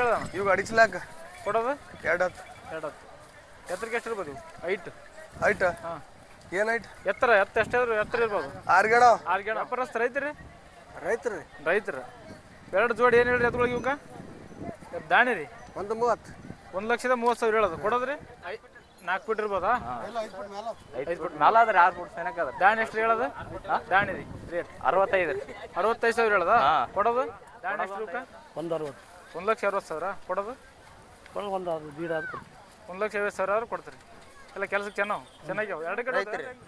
ಹೇಳ ಇವಾಗ ಅಡಿಸ್ಲಾಕ ಕೊಡೋದು? ಎರಡು ಹತ್ತು. ಎರಡು ಹತ್ತು. ಎತ್ತರಕ್ಕೆ ಎಷ್ಟು ಇರ್ಬೋದು? ಇವು ಐಟ್. ಐಟ? ಹಾಂ. ಏನು ಐಟ್? ಎತ್ತರ ಎತ್ತ ಎಷ್ಟಾದ್ರು ಎತ್ತರ ಇರ್ಬೋದು. ಆರು ಗಡ ಆರು ಗಿಡ ವ್ಯಾಪಾರಸ್ಥ ರೈತರಿ? ರೈತರು. ರೀ ರೈತರು. ಎರಡು ಜೋಡಿ ಏನು ಹೇಳ್ರಿ ಅದ್ರೊಳಗೆ ಇವಾಗ? ದಾಣಿ ರೀ. ಒಂದು ಮೂವತ್ತು. ಒಂದು ಲಕ್ಷದ ಮೂವತ್ತು ಸಾವಿರ ಹೇಳೋದು. ಕೊಡೋದ್ರಿ? ನಾಲ್ಕು ಫೀಟ್ ಇರ್ಬೋದಾ? ಐದು ಫುಟ್ ಮ್ಯಾಲ ಅದ್ರಿ ಆರು ಫುಟ್ ಸೆನಕ್ ಅದ ದಾಣಿ ಎಷ್ಟು ಹೇಳೋದು? ದಾಣಿ ರೀ ರೇಟ್ ಅರವತ್ತೈದು ರೀ. ಅರವತ್ತೈದು. ಸಾವಿರ ಹೇಳೋದಾ? ಕೊಡೋದು? ದಾಣಿ ಎಷ್ಟು ಒಂದು ಅರವತ್ತು. ಒಂದು ಲಕ್ಷ ಅರವತ್ತು ಸಾವಿರ ಕೊಡೋದು? ಕೊಡೋದು ಒಂದು ಅದು ಬೀಡ ಅದು ಕೊಡ್ತೀವಿ. ಒಂದು ಲಕ್ಷ ಐವತ್ತು ಸಾವಿರ ಆದ್ರೂ ಕೊಡ್ತೀರಿ. ಎಲ್ಲ ಕೆಲಸಕ್ಕೆ ಚೆನ್ನಾವು ಚೆನ್ನಾಗ್ಯಾವ? ಎರಡು ಕಡೆ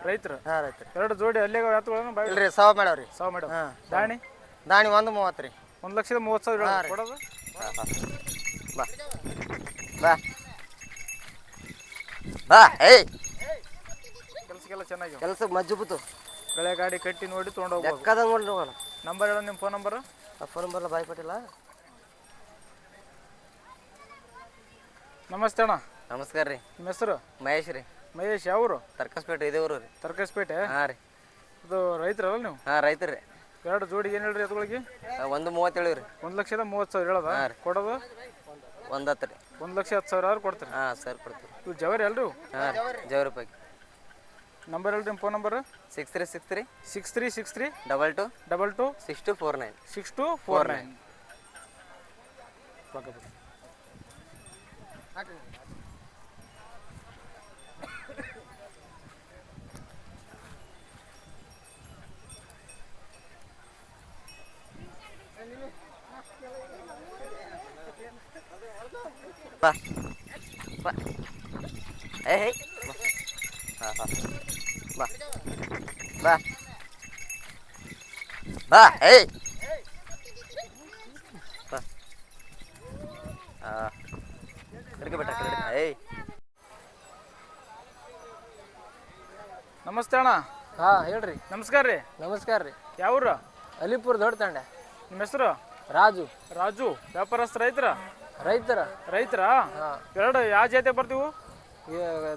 ರೈತರು. ಹಾಂ ರೈತರು. ಎರಡು ಜೋಡಿ ಅಲ್ಲೇ ಎತ್ತುಗಳನ್ನು ರೀ ಇಲ್ರಿ ಸಾವ್ ಮಾಡ್ಯಾವ್ರಿ. ಸಾವು ಮೇಡಮ್ ದಾಣಿ? ದಾಣಿ ಒಂದು ಮೂವತ್ತು ರೀ. ಒಂದು ಲಕ್ಷದ ಮೂವತ್ತು ಸಾವಿರ ಹೇಳೋದು. ಕೊಡೋದು? ಬಾ. ಬಾ. ಬಾ ಏಯ್. ಕೆಲಸಕ್ಕೆಲ್ಲ ಚೆನ್ನಾಗ್ಯಾವ? ಕೆಲಸ ಮಜ್ಜುಬಿತು ಬೆಳೆ ಗಾಡಿ ಕಟ್ಟಿ ನೋಡಿ ತೊಗೊಂಡು ಹೋಗ್ಬೋದು. ಎಕ್ಕದ ನೋಡ್ರಿ ಹೋಗೋಣ. ನಂಬರ್ ಹೇಳೋ ನಿಮ್ಮ ಫೋನ್ ನಂಬರ್? ಆ ಫೋನ್ ನಂಬರ್ ಬಾಯ್ ಪಟ್ಟಿಲ್ಲ ನಮಸ್ತೆ ಅಣ್ಣ. ನಮಸ್ಕಾರ ರೀ. ನಿಮ್ಮ ಹೆಸರು? ಮಹೇಶ್ ರೀ. ಮಹೇಶ್ ಯಾವರು? ತರ್ಕಸ್ಪೇಟೆ ಊರು ರೀ. ತರ್ಕಸ್ಪೇಟೆ? ಹಾಂ ರೀ. ಇದು ರೈತರಲ್ಲ ನೀವು? ಹಾಂ ರೈತರು. ರೀ ಎರಡು ಜೋಡಿ ಏನು ಹೇಳ್ರಿ ಅದ್ರೊಳಗೆ? ಆ, ಒಂದು ಮೂವತ್ತೇಳು ರೀ. ಒಂದು ಲಕ್ಷದ ಮೂವತ್ತು ಸಾವಿರ ಹೇಳೋದ? ಕೊಡೋದು? ಒಂದು ಹತ್ತು ರೀ. ಒಂದು ಲಕ್ಷ ಹತ್ತು ಸಾವಿರ ಆದ್ರೂ ಕೊಡ್ತೀರಿ. ಹಾಂ ಸರ್ ಕೊಡ್ತೀವಿ. ಇವು ಜವರಿ ಅಲ್ರಿ ಹಾಂ ರೀ. ಪೈಕಿ ನಂಬರ್ ಹೇಳ್ರಿ ನಿಮ್ಮ phone number. Six three six three. Six three six three. Double two. Double two. Six two four nine. Six two four nine. ಬಾ ಬಾ ಏ ಹೇ ಬಾ ಹಾಂ ಹಾಂ ಬಾ ಬಾ ಬಾ ಏಯ್ ಬಾ ಹಾಂ ಕಡೆಗೆ ಬೆಟ್ಟ ಕಡೆ ಏಯ್. ನಮಸ್ತೆ ಅಣ್ಣ. ಹಾ ಹೇಳ್ರಿ. ನಮಸ್ಕಾರ ರೀ. ನಮಸ್ಕಾರ ರೀ. ಯಾವ್ರು? ಅಲಿಪುರ ದೊಡ್ಡ ತಂಡ. ನಿಮ್ಮ ಹೆಸರು? ರಾಜು. ರಾಜು. ವ್ಯಾಪಾರಸ್ಥ ರೈತರ? ರೈತರ. ರೈತರ? ಹಾಂ. ಎರಡು ಯಾವ ಜಾತಿ ಬರ್ತೀವು?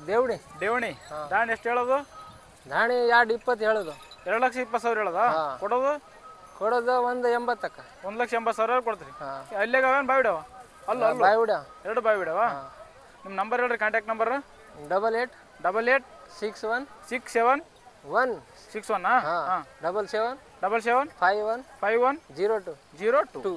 ದೇವಣಿ. ದೇವಣಿ. ದಾಣಿ ಎಷ್ಟು ಹೇಳೋದು? ದಾಣಿ ಎರಡು ಇಪ್ಪತ್ತು ಹೇಳೋದು. ಎರಡು ಲಕ್ಷ ಇಪ್ಪತ್ತು ಸಾವಿರ ಹೇಳೋದಾ? ಕೊಡೋದು? ಕೊಡೋದು ಒಂದು ಎಂಬತ್ತಕ್ಕ. ಒಂದು ಲಕ್ಷ ಎಂಬತ್ತು ಸಾವಿರ ಕೊಡ್ತೀರಿ. ಅಲ್ಲೇ ಅವೇನು ಬಾಯ್ ಬಿಡವ? ಅಲ್ಲ ಅಲ್ಲ. ಬಾಯ್ ಬಿಡ. ಎರಡು ಬಾಯ್ ಬಿಡವಾ? ನಿಮ್ಮ ನಂಬರ್ ಹೇಳ್ರಿ contact number double eight. Double eight. Six one. Six seven. One. Six one ಹಾಂ. ಹಾಂ. Double seven. Double seven. Five one. Five one. Zero two. Zero two.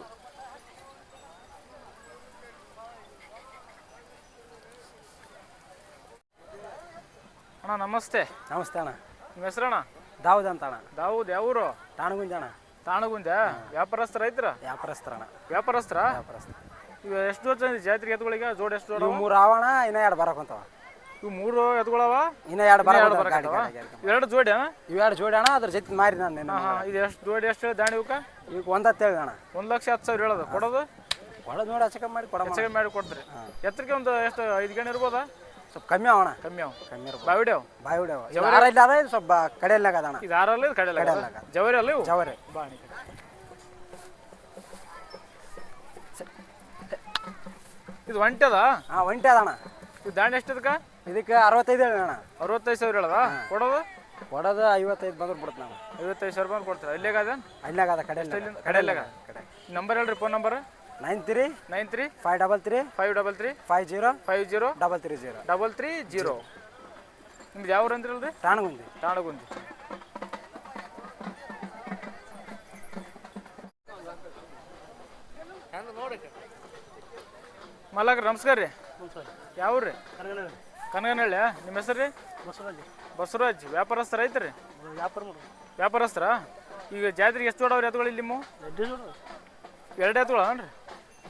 ಅಣ್ಣ ನಮಸ್ತೆ. ನಮಸ್ತೆ ಅಣ್ಣ. ನಿಮ್ಮ ಹೆಸರಣ್ಣ? ದಾವೂದ್ ಅಂತ ಅಣ್ಣ. ದಾವೂದ್ ಯಾವೂರು? ತಾಣಗುಂಜ ಅಣ್ಣ. ತಾಣಗುಂದ ವ್ಯಾಪಾರಸ್ಥ ಐತ್ರ? ವ್ಯಾಪಾರಸ್ಥರ ಅಣ್ಣ. ವ್ಯಾಪಾರಸ್ಥರ? ವ್ಯಾಪಾರಸ್ಥ ಇವು ಎಷ್ಟು ಜೋಡ ಜಾತ್ರೆ ಎತ್ತುಗಳಿಗೆ ಜೋಡ್ ಎಷ್ಟು ಜೋಡ ಮೂರು ಆವಣ ಇನ್ನ ಎರಡು ಬರಕೊಂತಾವ ಇವು ಮೂರು ಎತ್ತುಗಳವ ಇನ್ನ ಎರಡು ಬರ ಎರಡು ಜೋಡಿ ಅಣ್ಣ? ಇವು ಎರಡು ಜೋಡಿ ಅಣ್ಣ ಅದ್ರ ಜೊತೆ ಮಾರಿ ನಾನು ನಿನ್ನ ಇದು ಎಷ್ಟು ಜೋಡಿ ಎಷ್ಟು ದಾಣಿ ಇವಕ್ಕ? ಈಗ ಹೇಳಿ ಅಣ್ಣ. ಒಂದು ಲಕ್ಷ ಹತ್ತು ಸಾವಿರ ಹೇಳೋದು. ಕೊಡೋದು? ಕೊಡೋದು ನೋಡಿ ಹಚ್ಚಕ ಮಾಡಿ ಕೊಡ ಹಚ್ಚಕ ಮಾಡಿ ಕೊಡ್ತೀರಿ ಎತ್ತರಕ್ಕೆ ಒಂದು ಎಷ್ಟು ಐದು ಗಂಟೆ ಇರ್ಬೋದಾ? ಸ್ವಲ್ಪ ಕಮ್ಮಿ ಅವಣ ಕಮ್ಮಿ ಅವ ಕಮ್ಮಿ ಇರ್ಬೋದು. ಬಾವಿಡೇವ್ ಹೊಡ್ಯಾವ? ಆರ ಇಲ್ಲ ಅದ ಇದು ಸ್ವಲ್ಪ ಕಡೆಯಲ್ಲಾಗ ಅದಣ್ಣ ಇದು ಆರಲ್ಲ ಇದು ಕಡೆಯಲ್ಲ ಕಡೆಯಲ್ಲ. ಜವರಿ ಅಲ್ಲ ಇವು? ಜವರಿ. ಬಾಣಿ. ಇದು ಒಂಟದ ಹಾ ಒಂಟಿ ಅದಣ್ಣ. ಇದು ದಾಂಡ ಎಷ್ಟದಕ್ಕ? ಇದಕ್ಕೆ ಅರವತ್ತೈದು ಹೇಳಿ ಅಣ್ಣ. ಅರವತ್ತೈದು ಸಾವಿರ ಹೇಳದ? ಕೊಡೋದು? ಕೊಡೋದು ಐವತ್ತೈದು ಬಂದ್ರೆ ಬಿಡುತ್ತೆ ನಾವು ಐವತ್ತೈದು ಸಾವಿರ ರೂಪಾಯಿ ಕೊಡ್ತೀರಾ? ಇಲ್ಲೇಗ ಅದ? ಅಲ್ಲಾಗ ಅದ ಕಡೆ ಕಡೆ. ನಂಬರ್ ಹೇಳ್ರಿ phone number. Nine three nine three five double three five double three five zero five zero double three zero. Double three zero. ನಿಮ್ದು ಯಾವ ಊರು ಅಂದ್ರಲ್ರಿ ತಾಣಗುಂದಿ ತಾಣಗುಂದಿ ಮಲ್ಲಕ್ರ ನಮಸ್ಕಾರ ರೀ. ಯಾವ ರೀ. ಕನಗನಹಳ್ಳಿ ನಿಮ್ಮ ಹೆಸರು ರೀ? ಬಸವರಾಜ್ ವ್ಯಾಪಾರಸ್ಥರ ಐತ್ರಿ? ವ್ಯಾಪಾರ ವ್ಯಾಪಾರಸ್ಥರ? ಈಗ ಜಾತ್ರೆಗೆ ಎಷ್ಟು ಜೋಡವ್ರಿ ಎತ್ತುಗಳು ಇಲ್ಲಿ ನಿಮ್ಮ? ಎರಡು ಎತ್ತುಗಳು ಅನ್ರಿ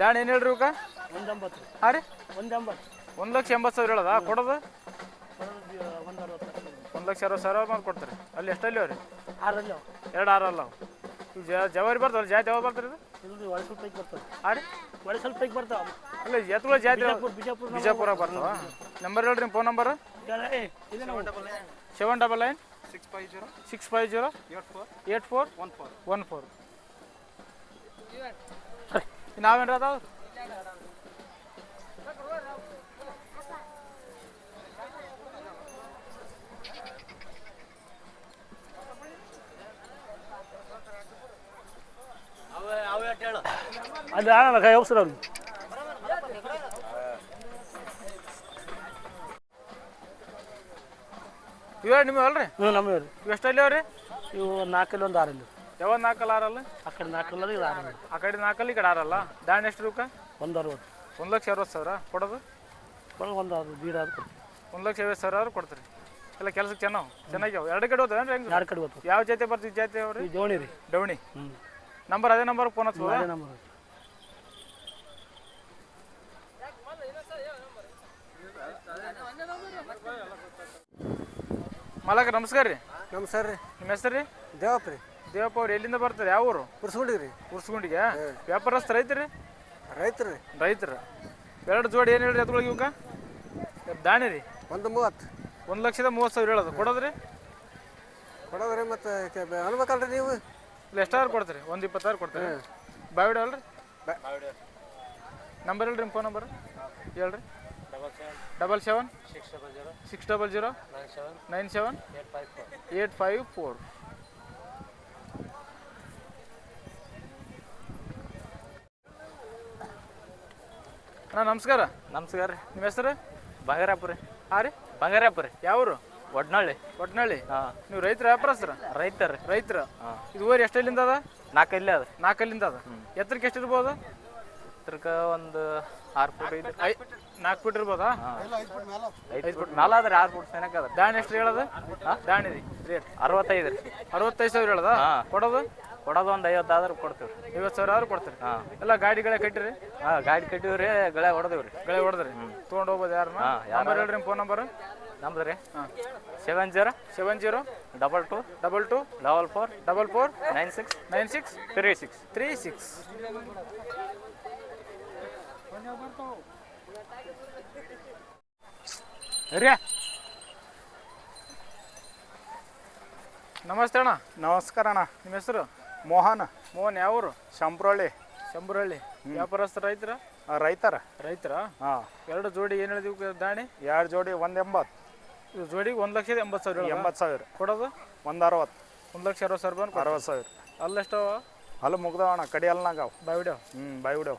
ದಾಣ ಏನು ಹೇಳ್ರಿ ಇವಕ್ಕೆ ಒಂದು ಎಂಬತ್ತು ಹಾಂ ರೀ. ಒಂದು ಎಂಬತ್ತು ಒಂದು ಲಕ್ಷ ಎಂಬತ್ತು ಸಾವಿರ ಹೇಳೋದಾ? ಕೊಡೋದು? ಒಂದು ಲಕ್ಷ ಅರವತ್ತು ಸಾವಿರ ಮಾಡಿ ಕೊಡ್ತಾರೆ. ಅಲ್ಲಿ ಎಷ್ಟಲ್ಲಿ ಅವ್ರಿ? ಆರಲ್ಲಿ ಎರಡು ಆರಲ್ಲ ಅಲ್ಲ ಅವು ಜವಾರಿ ಬರ್ತಾವಲ್ಲ ಜಾತಿ ಯಾವಾಗ ಬರ್ತಾರೆ ಇದು ಇದು ಒಳ ಸ್ವಲ್ಪ ಒಳ ಸ್ವಲ್ಪ ಬರ್ತಾವ. ಅಲ್ಲ ಎತ್ತುಗಳ ಜಾತಿ ಬಿಜಾಪುರ ಬಿಜಾಪುರ ಬರ್ತಾವ? ನಂಬರ್ ಹೇಳ್ರಿ phone number seven double nine six five zero six five zero eight four eight four one four one four ನಾವೇನ್ರ ಅದಾವ? ಅಲ್ಲಿ ಆಗಲ್ಲ ಕೈ ಹೋಗ್ಸ್ರ ಅವ್ರಿಗೆ ಇವ್ಯಾರ ನಿಮ್ಗೆ ಅಲ್ರಿ? ಹ್ಞೂ ನಮ್ಮವ್ರಿ. ಇವ್ರಿ ಅಲ್ಲಿ ಅವ್ರಿ? ಇವು ನಾಲ್ಕಲ್ಲಿ ಒಂದು ಆರಲ್ಲಿ. ಯಾವ ನಾಲ್ಕಲ್ಲಿ ಆರಲ್ಲ? ಆ ಕಡೆ ನಾಲ್ಕಲ್ಲಿ ಇದು ಆರಲ್ಲ. ಆ ಕಡೆ ನಾಲ್ಕಲ್ಲಿ ಈ ಕಡೆ ಆರಲ್ಲ? ದಾಂಡ್ ಎಷ್ಟು ರೂಪಾಯಿ? ಒಂದು ಅರವತ್ತು. ಒಂದು ಲಕ್ಷ ಅರವತ್ತು ಸಾವಿರ ಕೊಡೋದು? ಕೊಡೋದು ಒಂದು ಅದು ಬೀಡ ಅದು ಒಂದು ಲಕ್ಷ ಐವತ್ತು ಸಾವಿರ ಆದ್ರೂ ಕೊಡ್ತೀರಿ. ಎಲ್ಲ ಕೆಲಸಕ್ಕೆ ಚೆನ್ನಾವು ಚೆನ್ನಾಗಿ ಎರಡು ಕಡೆ ಹೋದ್ರೆ ಹೆಂಗೆ? ಎರಡು ಕಡೆ ಹೋಗ್ತಾರೆ ಯಾವ ಜಾತಿ ಬರ್ತೀವಿ ಜಾತಿ ಅವ್ರಿ? ಡೌಣಿ ರೀ. ಡೌಣಿ ಹ್ಞೂ ನಂಬರ್ ಅದೇ ನಂಬರ್ ಫೋನ್ ಅದೇ ನಂಬರ್ ಮಲಕ ನಮಸ್ಕಾರ ರೀ. ನಮಸ್ಕಾರ ರೀ. ನಿಮ್ಮ ಹೆಸರು ರೀ? ದೇವಪ್ಪ ರೀ. ದೇವಪ್ಪ ಅವ್ರು ಎಲ್ಲಿಂದ ಬರ್ತಾರೆ? ಯಾವ ಊರು? ಕುರ್ಸ್ಕೊಂಡಿವಿ ರೀ. ವ್ಯಾಪಾರ ವ್ಯಾಪಾರಸ್ಥ ರೈತರಿ ರೈತರು ರೀ. ರೈತರು. ಎರಡು ಜೋಡಿ ಏನು ಹೇಳ್ರಿ ಅದ್ರೊಳಗೆ ಇವಕ್ಕ? ದಾಣಿ ರೀ. ಒಂದು ಮೂವತ್ತು. ಒಂದು ಲಕ್ಷದ ಮೂವತ್ತು ಸಾವಿರ ಹೇಳೋದು. ಕೊಡೋದ್ರಿ ಕೊಡೋದ್ರಿ ಮತ್ತು ಅನ್ಬೇಕಲ್ರಿ ನೀವು. ಇಲ್ಲ ಎಷ್ಟಾದ್ರು ಕೊಡ್ತೀರಿ? ಒಂದು ಇಪ್ಪತ್ತಾರು ಕೊಡ್ತೀರಿ? ಬಾವಿಡ ಅಲ್ರಿ? ನಂಬರ್ ಹೇಳ್ರಿ ನಿಮ್ಮ ಫೋನ್ ನಂಬರ್ ಹೇಳ್ರಿ. Double seven six double zero nine seven eight five four ಅಣ್ಣ ನಮಸ್ಕಾರ. ನಮಸ್ಕಾರ ರೀ. ನಿಮ್ಮ ಹೆಸರು? ಬಂಗಾರಪ್ಪ ರೀ. ಹಾಂ ರೀ? ಬಂಗಾರಪ್ಪ ರೀ. ಯಾವರು? ಒಡ್ನಳ್ಳಿ. ಒಟ್ನಳ್ಳಿ ಹಾಂ. ನೀವು ರೈತರ ವ್ಯಾಪಾರಸ್ತ್ರ ರೈತರು. ರೀ ರೈತರ? ಹಾಂ. ಇದು ಊರು ಎಷ್ಟಲ್ಲಿಂದ ಅದ? ನಾಲ್ಕಲ್ಲಿ ಅದ. ನಾಲ್ಕಲ್ಲಿಂದ ಅದ? ಎತ್ತರಕ್ಕೆ ಎಷ್ಟು ಇರ್ಬೋದು? ಎತ್ರಕ್ಕೆ ಒಂದು ಆರು ಫುಟ್ ಐದು. ಐ ನಾಲ್ಕು ಫೀಟ್ ಇರ್ಬೋದಾ? ಐದು ಫುಟ್ ಮ್ಯಾಲ. ಅದ ರೀ ಆರು ಫುಟ್ ಸೆನಕ್ ಅದ ದಾಣಿ ಎಷ್ಟು ಹೇಳೋದು? ದಾಣಿ ರೇಟ್ ಅರವತ್ತೈದು ರೀ. ಅರವತ್ತೈದು ಸಾವಿರ ಹೇಳೋದ? ಹಾಂ. ಕೊಡೋದು? ಕೊಡೋದು ಒಂದು ಐವತ್ತು ಆದ್ರೆ ಕೊಡ್ತೀವಿ ರೀ. ಐವತ್ತು ಸಾವಿರ ಆದ್ರೂ ಕೊಡ್ತೀರಿ. ಹಾಂ. ಎಲ್ಲ ಗಾಡಿಗಳೇ ಕಟ್ಟಿರಿ? ಹಾಂ ಗಾಡಿ ಕಟ್ಟಿವ್ರಿ ರೀ ಗಳೆ ಹೊಡೆದಿವ್ರಿ. ಗಳೆ ಹೊಡೆದ್ರಿ? ತೊಗೊಂಡು ಹೋಗ್ಬೋದು ಯಾರನ್ನ? ನಂಬರ್ ಹೇಳ್ರಿ ಫೋನ್ ನಂಬರ್. ನಮ್ದು ರೀ ಹಾಂ. Seven zero seven zero double two double two double four double four nine six nine six three six three six ರೀ ನಮಸ್ತೆ ಅಣ್ಣ. ನಮಸ್ಕಾರ ಅಣ್ಣ. ನಿಮ್ಮ ಹೆಸರು? ಮೋಹನ್. ಮೋಹನ್ ಯಾವೂರು ಶಂಪ್ರೊಳ್ಳಿ ಶಂಬ್ರಹಳ್ಳಿ ವ್ಯಾಪಾರಸ್ಥ ರೈತರ ಆ, ರೈತರ? ರೈತರ. ಹಾಂ. ಎರಡು ಜೋಡಿ ಏನು ಹೇಳಿದೀವಿ ದಾಣಿ ಎರಡು ಜೋಡಿ ಒಂದು ಎಂಬತ್ತು. ಜೋಡಿಗೆ ಒಂದು ಲಕ್ಷದ ಎಂಬತ್ತು ಸಾವಿರ? ಎಂಬತ್ತು ಸಾವಿರ. ಕೊಡೋದು? ಒಂದು ಅರವತ್ತು. ಒಂದು ಲಕ್ಷ ಅರವತ್ತು ಸಾವಿರ ಬಂದು ಅರವತ್ತು ಸಾವಿರ. ಅಲ್ಲೆಷ್ಟು ಅಲ್ಲಿ ಮುಗ್ದವ ಅಣ್ಣ ಕಡಿ ಅಲ್ನಾಗ ಬಾವಿಡ್ಯಾವ? ಹ್ಞೂ ಬಾಯ್ ಬಿಡವು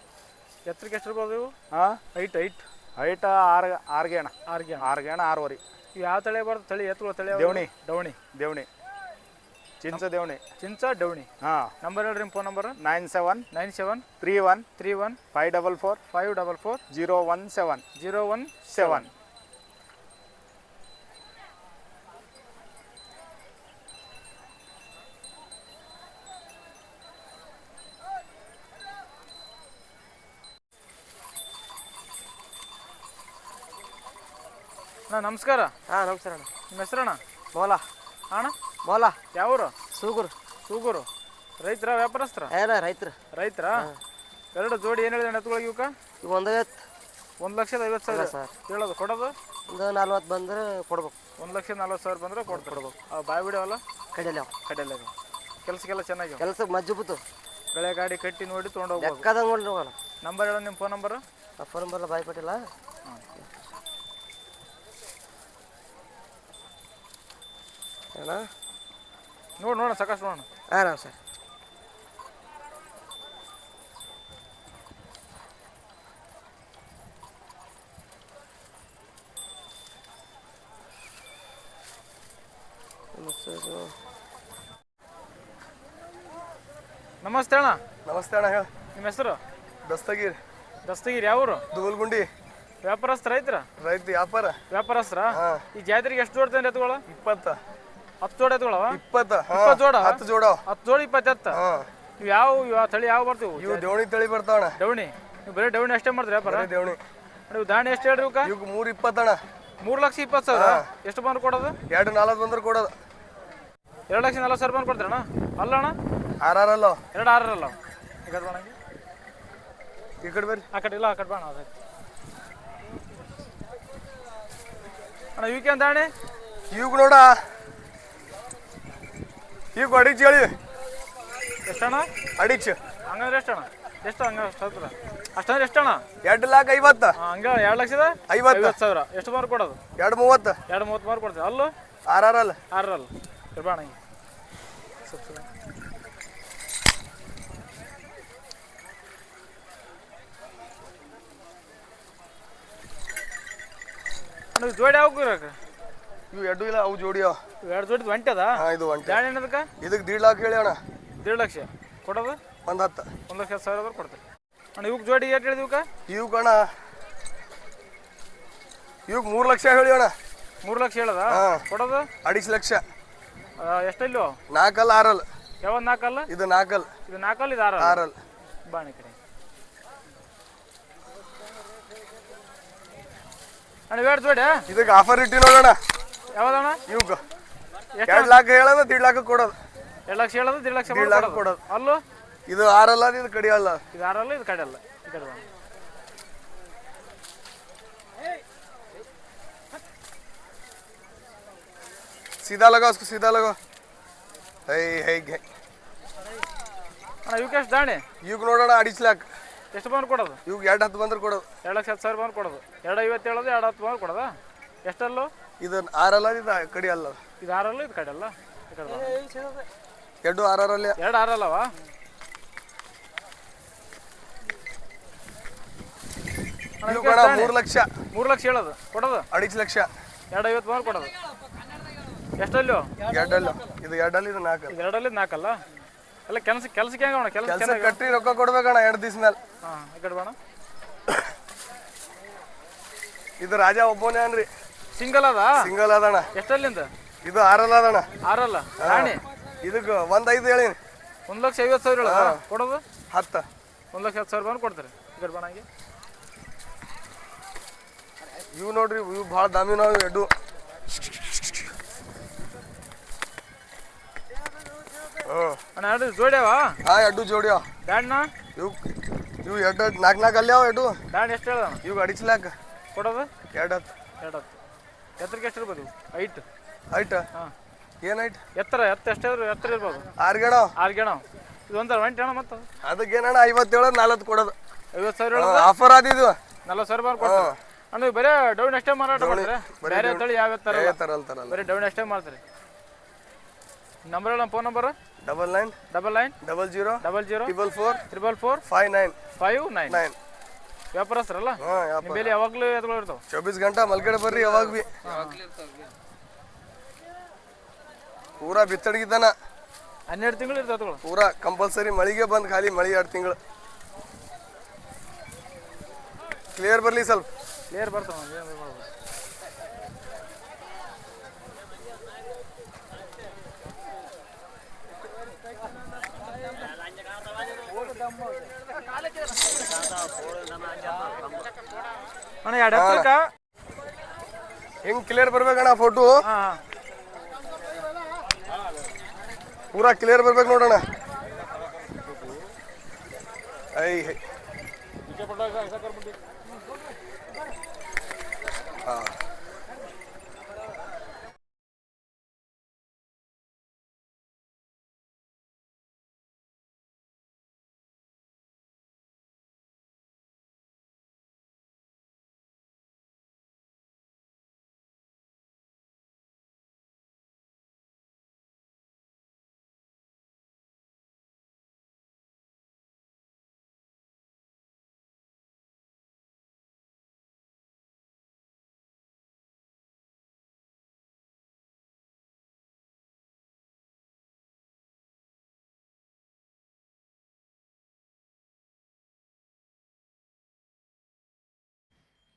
ಎತ್ತರಕ್ಕೆ ಎಷ್ಟು ಇರ್ಬೋದು ಇವು? ಹಾಂ ಹೈಟ್ ಹೈಟ್ ಹೈಟ ಆರು ಆರ್ಗೆ ಅಣ್ಣ ಆರ್ಗೆ. ಆರ್ಗೆ ಅಣ್ಣ ಆರುವರೆ. ಇವು ಯಾವ ತಳಿ ಬರ್ತದೆ ತಳಿ ಎತ್ತುಗಳ ತಳಿ? ದೇವಣಿ. ಡವಣಿ ದೇವಣಿ. ಚಿಂಚ ದೇವಣಿ. ಚಿಂಚ ಡವಣಿ ಹಾಂ. ನಂಬರ್ ಹೇಳ್ರಿ ನಿಮ್ಮ phone number. Nine seven nine seven three one three one five double four five double four zero one seven zero one seven. ಅಣ್ಣ ನಮಸ್ಕಾರ. ಹಾಂ ನಮಸ್ಕಾರ ಅಣ್ಣ. ನಿಮ್ಮ ಹೆಸರಣ್ಣ? ಮೋಲ ಅಣ್ಣ? ಮೋಲ ಯಾವೂರು? ಸೂಗುರು. ಸೂಗುರು. ರೈತರ ವ್ಯಾಪಾರಸ್ತ್ರ ಏನ ರೈತರು. ರೈತರ? ಎರಡು ಜೋಡಿ ಏನು ಹೇಳಿದೆ ಎತ್ತುಗಳಿಗೆ ಇವಕ್ಕ? ಈಗ ಒಂದು ಐವತ್ತು ಒಂದು ಲಕ್ಷದ ಐವತ್ತು ಸಾವಿರ. ಸರ್. ಹೇಳೋದು ಕೊಡೋದು? ಒಂದು ನಲ್ವತ್ತು ಬಂದ್ರೆ ಕೊಡ್ಬೇಕು. ಒಂದು ಲಕ್ಷದ ನಲ್ವತ್ತು ಸಾವಿರ ಬಂದ್ರೆ ಕೊಡ್ಬೇಕು. ಆ ಬಾಯಿ ಬಿಡವಲ್ಲ ಕಡೆಯಲ್ಲಿ ಅವ ಕಡೆಯಲ್ಲ ಕೆಲಸಕ್ಕೆಲ್ಲ ಚೆನ್ನಾಗಿ ಕೆಲಸ ಮಜ್ಜುಬುತ್ತು ಬೆಳೆ ಗಾಡಿ ಕಟ್ಟಿ ನೋಡಿ ತೊಗೊಂಡು ಹೋಗ್ಬೋದು. ಲೆಕ್ಕದಂಗೆ ನೋಡ್ರಿ ಹೋಗೋಣ. ನಂಬರ್ ಹೇಳೋ ನಿಮ್ಮ ಫೋನ್ ನಂಬರ್. ಆ ಫೋನ್ ನಂಬರ್ ಬಾಯ್ ಕೊಟ್ಟಿಲ್ಲ. ಅಣ್ಣ ನೋಡಿ ನೋಡೋಣ ಸಾಕಷ್ಟು ನೋಡೋಣ. ಆರಾಮ್ ಸರ್. ನಮಸ್ತೆ ಅಣ್ಣ. ನಮಸ್ತೆ ಅಣ್ಣ. ಹೇಳ. ನಿಮ್ಮ ಹೆಸರು? ದಸ್ತಗೀರ್. ದಸ್ತಗಿರಿ ಯಾವೂರು ದುಗುಲ್ಗುಂಡಿ ವ್ಯಾಪಾರಸ್ಥ ರೈತರ? ರೈತ ವ್ಯಾಪಾರ. ವ್ಯಾಪಾರಸ್ತ್ರ ಈ ಜಾತ್ರೆಗೆ ಎಷ್ಟು ಜೋಡ್ತಾನೆ ಎತ್ಕೊಳ್ಳ ಇಪ್ಪತ್ತ. ಹತ್ತು ಜೋಡಿ ಎತ್ತುಗಳವ ಇಪ್ಪತ್ತು ಇಪ್ಪತ್ತು ಜೋಡ? ಹತ್ತು ಜೋಡ. ಹತ್ತು ಜೋಡಿ ಇಪ್ಪತ್ತೆತ್ತ ಹಾಂ. ಇವು ಯಾವ ಯಾವ ತಳಿ ಯಾವ ಬರ್ತೀವಿ? ಇವು ದೇವಣಿ ತಳಿ ಬರ್ತಾವಣ ಡವಣಿ ನೀವು ಬರೀ ಡವಣಿ ಅಷ್ಟೇ ಮಾಡ್ತೀರಿ ವ್ಯಾಪಾರ? ದೇವಣಿ ನೀವು ದಾಣಿ ಎಷ್ಟು ಹೇಳ್ರಿ ಇವಕ್ಕೆ ಇವ್ಕೆ ಮೂರು ಇಪ್ಪತ್ತಣ ಮೂರು ಲಕ್ಷ ಇಪ್ಪತ್ತು ಸಾವಿರ? ಎಷ್ಟು ಬಂದ್ರೆ ಕೊಡೋದು? ಎರಡು ನಾಲ್ಕು ಬಂದ್ರೆ ಕೊಡೋದು. ಎರಡು ಲಕ್ಷ ನಲ್ವತ್ತು ಸಾವಿರ ಬಂದು ಕೊಡ್ತೀರಣ್ಣ? ಅಲ್ಲ ಅಣ್ಣ ಆರಲ್ಲ ಎರಡು ಆರಲ್ಲ ಈ ಕಡೆ ಬೇಡ ಈ ಕಡೆ ಬರ್ರಿ. ಆ ಕಡೆ ಇಲ್ಲ ಆ ಕಡೆ ಬೇಡ ಅದೈತೆ ಅಣ್ಣ ಇವಕ್ಕೆ ಅಂತ ಅಣ್ಣ ಇವಾಗ ನೋಡ. ಈಗ ಅಡಿಚ್ ಹೇಳಿ. ಎಷ್ಟಣ್ಣ? ಅಡಿಚ್. ಹಂಗಂದ್ರೆ ಎಷ್ಟಣ್ಣ? ಎಷ್ಟು ಹಂಗ ಹತ್ರ ಅಷ್ಟಂದ್ರೆ ಎಷ್ಟಣ ಎರಡು ಲಾಕ್ ಐವತ್ತ. ಹಂಗ ಎರಡು ಲಕ್ಷದ? ಐವತ್ತು. ಸಾವಿರ. ಎಷ್ಟು ಮಾರು ಕೊಡೋದು? ಎರಡು ಮೂವತ್ತು. ಎರಡು ಮೂವತ್ತು ಮಾರು ಕೊಡ್ತೀವಿ. ಅಲ್ಲೂ? ಆರಲ್ಲ ಆರಲ್ಲ ಆರ್ ಅಣ್ಣ ಇವು ಜೋಡಿ ಯಾವ ಇವು ಎರಡು ಇಲ್ಲ ಅವು ಜೋಡಿ ಅವ ಎರಡು ಜೋಡಿ ಒಂಟಿ ಅದ ಹಾ ಇದು ಒಂಟಿ. ಏನದಕ್ಕೆ ಇದಕ್ಕೆ ದೀಡ್ ಲಾಕ್ ಹೇಳಿ ಅಣ್ಣ. ದೇಡ್ ಲಕ್ಷ. ಕೊಡೋದು? ಒಂದು ಹತ್ತು. ಒಂದು ಲಕ್ಷ ಸಾವಿರ ಆದ್ರೆ ಕೊಡ್ತೀವಿ ಅಣ್ಣ ಇವಕ್ಕೆ ಜೋಡಿ ಎಷ್ಟು ಹೇಳಿದ ಇವಕ್ಕೆ ಇವು ಕಣ ಇವಕ್ಕೆ ಮೂರು ಲಕ್ಷ ಹೇಳಿ ಅಣ್ಣ. ಮೂರು ಲಕ್ಷ ಹೇಳದ? ಹಾ. ಕೊಡೋದು? ಅಡಿಸ್ ಲಕ್ಷ. ಎಷ್ಟಲ್ಲೋ? ನಾಲ್ಕಲ್ ಆರಲ್. ಯಾವ ನಾಲ್ಕಲ್ಲ ಇದು ನಾಲ್ಕಲ್ ಇದು ನಾಲ್ಕಲ್ಲ ಇದು ಆರಲ್ಲ ಆರಲ್. ಬಾಣಿ ಕಡೆ. ಅಣ್ಣ ಬೇಡ ಜೋಡಿ ಇದಕ್ಕೆ ಆಫರ್ ಇಟ್ಟಿ ನೋಡೋಣ ಯಾವ್ದಣ್ಣ? ಎಷ್ಟು ಎರಡ್ ಲಾಕ್ ಹೇಳೋದು ದೀಡ್ ಲಾಕ್ ಕೊಡೋದು. ಎರಡು ಲಕ್ಷ ಹೇಳೋದು ದೀಡ್ ಲಕ್ಷ ದೀಡ್ ಲಾಕ್ ಕೊಡೋದು. ಅಲ್ಲೂ? ಇದು ಆರಲ್ಲ ಇದು ಕಡಿಯಲ್ಲ? ಇದು ಆರಲ್ಲ ಇದು ಕಡಿ ಅಲ್ಲ ಕಡೆ ಸೀದಾ ಲಗೋ ಅಸ್ಕು ಸೀದಾ ಲಗೋ. ಹೈ ಹೈಗೆ ಅಣ್ಣ ಯು ಕೆಸ್ ದಾಣೆ? ಇವಾಗ ನೋಡೋಣ ಅಡಿಸ್ಲಾಕ್ ಎಷ್ಟು ಬಂದು ಕೊಡೋದು? ಇವಾಗ ಎರಡು ಹತ್ತು ಬಂದ್ರೆ ಕೊಡೋದು. ಎರಡು ಲಕ್ಷ ಹತ್ತು ಸಾವಿರ ಬಂದು ಕೊಡೋದು. ಎರಡು ಐವತ್ತು ಹೇಳೋದು ಎರಡು ಹತ್ತು ಬಂದು ಕೊಡೋದಾ? ಎಷ್ಟಲ್ಲೂ? ಇದು ಆರಲ್ಲ ಇದು ಕಡಿಯಲ್ಲ. ಇದು ಆರಲ್ಲ ಇದು ಕಡೆ ಅಲ್ಲ ಈ ಕಡೆ ಬಾ. ಎರಡು ಆರರಲ್ಲಿ. ಎರಡು ಆರಲ್ಲವ? ಮೂರು ಲಕ್ಷ. ಮೂರು ಲಕ್ಷ ಹೇಳೋದು. ಕೊಡೋದು? ಅಡಿಚ್ ಲಕ್ಷ. ಎರಡು ಐವತ್ತು ಬಂದು ಕೊಡೋದು. ಎಷ್ಟಲ್ಲೋ? ಎರಡಲ್ಲ. ಇದು ಎರಡಲ್ಲಿ ಇದು ಇದು ಎರಡಲ್ಲಿ ನಾಲ್ಕಲ್ಲ? ಅಲ್ಲ ಕೆಲಸ ಕೆಲಸಕ್ಕೆ ಹೆಂಗ ಕೆಲಸ ಕೆಲಸ ಚೆನ್ನಾಗಿ ಕಟ್ಟಿ ರೊಕ್ಕ ಕೊಡ್ಬೇಕಣ್ಣ ಎರಡು ದಿವಸ ಮೇಲೆ ಹಾಂ ಈ ಕಡೆ ಇದು ರಾಜ ಒಬ್ಬನೇ ಅನ್ರಿ. ಸಿಂಗಲ್ ಅದ? ಸಿಂಗಲ್ ಅದಣ್ಣ. ಎಷ್ಟಲ್ಲಿಂದ? ಇದು ಆರಲ್ಲ ಅದಣ್ಣ ಆರಲ್ಲ? ರಾಣಿ? ಇದಕ್ಕೆ ಒಂದ್ ಐದು ಹೇಳಿ ಒಂದು ಲಕ್ಷ ಐವತ್ತು ಸಾವಿರ ಹೇಳ. ಕೊಡೋದು? ಹತ್ತು. ಒಂದು ಲಕ್ಷ ಹತ್ತು ಸಾವಿರ ಬಂದು ಕೊಡ್ತಾರೆ ಗರ್ಭಣಾಗಿ ಇವು ನೋಡ್ರಿ ಇವು ಭಾಳ ದಾಮಿ ನಾವು ಎಡ್ಡು. ಅಣ್ಣ ಎರಡು ಜೋಡ್ಯಾವ? ಹಾ ಎರಡು ಜೋಡಿ ಅವ ಬ್ಯಾಡ್ನ? ಇವು ಇವು ಎರಡು ನಾಲ್ಕು ನಾಲ್ಕು ಅಲ್ಲಿ ಅವ ಎಡ್ಡು? ಬ್ಯಾಡ್ ಎಷ್ಟು ಹೇಳ್ದ ಇವು ಅಡಿಸ್ಲಾಕ. ಕೊಡೋದು? ಎರಡು ಹತ್ತು. ಎರಡು ಹತ್ತು. ಎತ್ತರಕ್ಕೆ ಎಷ್ಟು ಇರ್ಬೋದು ಐಟ್ ಹಾ. ಏನು ಹೈಟ್ ಎತ್ತರ ಎತ್ತ ಎಷ್ಟೇ ಎತ್ತರ ಇರ್ಬೋದು. ಆರು ಗಣ ಆರು ಗೆಣ ಇದು ಒಂಥರ ಒಂಟಿ ಅಣ್ಣ ಮತ್ತು ಅದಕ್ಕೇನಣ್ಣ ಐವತ್ತೇಳು ನಲ್ವತ್ತು ಕೊಡೋದು. ಐವತ್ತು ಸಾವಿರ ಆಫರ್ ಆದಿದ್ವು ನಲ್ವತ್ತು ಸಾವಿರ ಬಂದು ಕೊಡ್ತಾರೆ. ಅಣ್ಣ ಬರೇ ಡೌನ್ ಅಷ್ಟೇ ಮಾರಾಟ ಮಾಡ್ತಾರೆ? ಬೇರೆ ತಳಿ ಯಾವ ಅಂತಾರಲ್ಲ. ಬರೀ ಡೌನ್ ಅಷ್ಟೇ ಮಾಡ್ತಾರೆ? ನಂಬರ್ ಹೇಳ phone number double nine. Double nine? Double zero. Double zero. Triple four. Triple four. Five nine. Five nine. Nine. ವ್ಯಾಪಾರಸ್ಥರಲ್ಲ? ಹಾಂ ನಿಮ್ಮ ಬೇಲಿ ಯಾವಾಗಲೂ ಎತ್ಗಳು ಇರ್ತಾವೆ. ಚೌಬೀಸ್ ಗಂಟೆ ಮಲ್ಗಡೆ ಬರ್ರಿ ಯಾವಾಗ ಬಿ. ಪೂರಾ ಬಿತ್ತಡಗಿದ್ದಾನ. ಹನ್ನೆರಡು ತಿಂಗಳು ಇರ್ತದ ಪೂರಾ ಕಂಪಲ್ಸರಿ ಮಳಿಗೆ ಬಂದ್ ಖಾಲಿ ಮಳಿ ಎರಡು ತಿಂಗಳು. ಕ್ಲಿಯರ್ ಬರ್ಲಿ ಸ್ವಲ್ಪ. ಕ್ಲಿಯರ್ ಬರ್ತಾವ ಅಣ್ಣ ಎರಡು ಹೆಂಗ್ ಕ್ಲಿಯರ್ ಬರ್ಬೇಕಣ್ಣ ಫೋಟೋ ಹಾಂ ಹಾಂ ಪೂರಾ ಕ್ಲಿಯರ್ ಬರ್ಬೇಕು ನೋಡೋಣ. ಐ ಹೈ.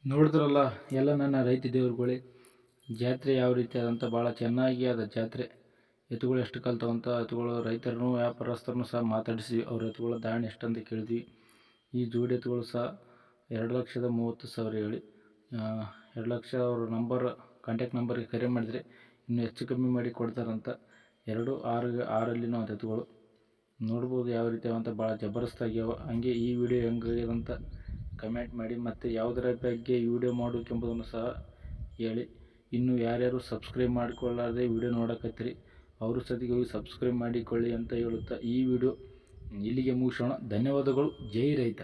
ನೋಡಿದ್ರಲ್ಲ, ಎಲ್ಲ ನನ್ನ ರೈತ ದೇವ್ರುಗಳೇ, ಜಾತ್ರೆ ಯಾವ ರೀತಿ ಆದಂಥ ಭಾಳ ಚೆನ್ನಾಗಿ ಅದ ಜಾತ್ರೆ. ಎತ್ತುಗಳು ಎಷ್ಟು ಕಲ್ತವಂತ, ಎತ್ತುಗಳು ರೈತರನ್ನು ವ್ಯಾಪಾರಸ್ಥರನ್ನು ಸಹ ಮಾತಾಡಿಸಿ, ಅವ್ರ ಎತ್ತುಗಳ ದಾಣಿ ಎಷ್ಟಂತ ಕೇಳಿದ್ವಿ. ಈ ಜೋಡಿ ಎತ್ತುಗಳು ಸಹ ಎರಡು ಲಕ್ಷದ ಮೂವತ್ತು ಸಾವಿರ ಹೇಳಿ. ಎರಡು ಲಕ್ಷ ಅವ್ರ ನಂಬರ್ ಕಾಂಟ್ಯಾಕ್ಟ್ ನಂಬರ್ಗೆ ಕರೆ ಮಾಡಿದರೆ ಇನ್ನೂ ಹೆಚ್ಚು ಕಮ್ಮಿ ಮಾಡಿ ಕೊಡ್ತಾರಂತ ಎರಡು ಆರು, ಆರಲ್ಲಿನೂ ಅದು ಎತ್ತುಗಳು. ನೋಡ್ಬೋದು ಯಾವ ರೀತಿ ಅವಂತ ಭಾಳ ಜಬರ್ದಸ್ತಾಗ್ಯಾವ ಹಂಗೆ ಈ ವಿಡಿಯೋ ಹೆಂಗಾಗ್ಯದಂತ ಕಮೆಂಟ್ ಮಾಡಿ ಮತ್ತು ಯಾವುದರ ಬಗ್ಗೆ ವಿಡಿಯೋ ಮಾಡಬೇಕೆಂಬುದನ್ನು ಸಹ ಹೇಳಿ. ಇನ್ನು ಯಾರ್ಯಾರು ಸಬ್ಸ್ಕ್ರೈಬ್ ಮಾಡಿಕೊಳ್ಳಾರ್ದೆ ವಿಡಿಯೋ ನೋಡಕತ್ತೀರಿ, ಅವರು ಸತಿಗೆ ಹೋಗಿ ಸಬ್ಸ್ಕ್ರೈಬ್ ಮಾಡಿಕೊಳ್ಳಿ ಅಂತ ಹೇಳುತ್ತಾ ಈ ವಿಡಿಯೋ ಇಲ್ಲಿಗೆ ಮುಗಿಸೋಣ. ಧನ್ಯವಾದಗಳು. ಜೈ ರೈತ.